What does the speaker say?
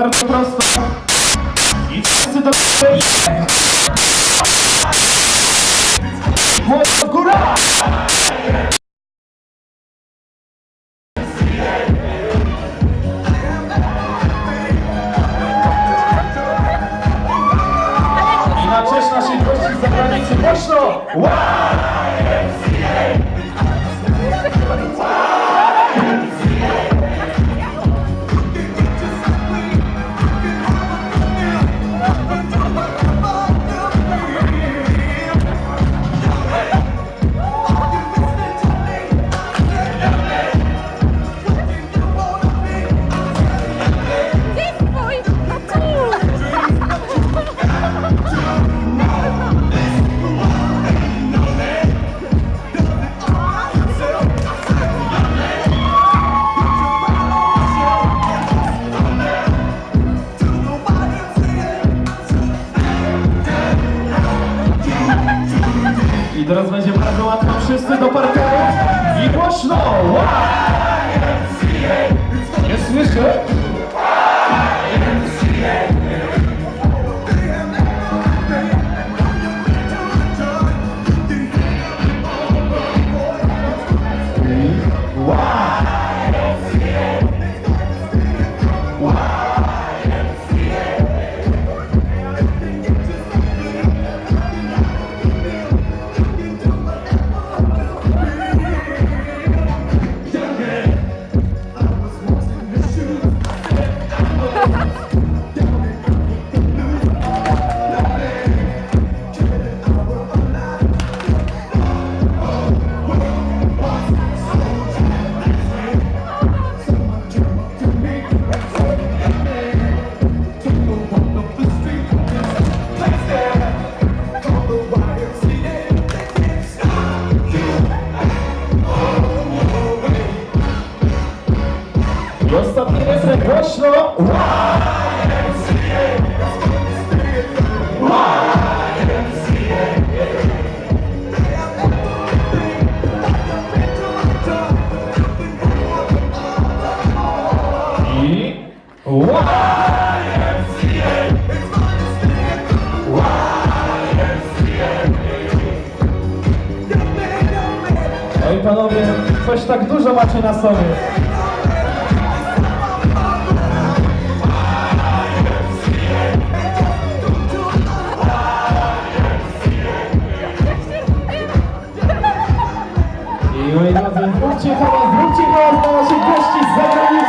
bardzo prosto. I wszyscy do Głos w górę! I na cześć naszych gości z zagranicy głośno! Ty teraz będzie bardzo łatwo. Wszyscy do parteru i głośno! Nie słyszę? I refren głośno! I... Oj panowie, coś tak dużo macie na sobie. Zróbcie hałas, zróbcie hałas dla naszych gości z zagranicy!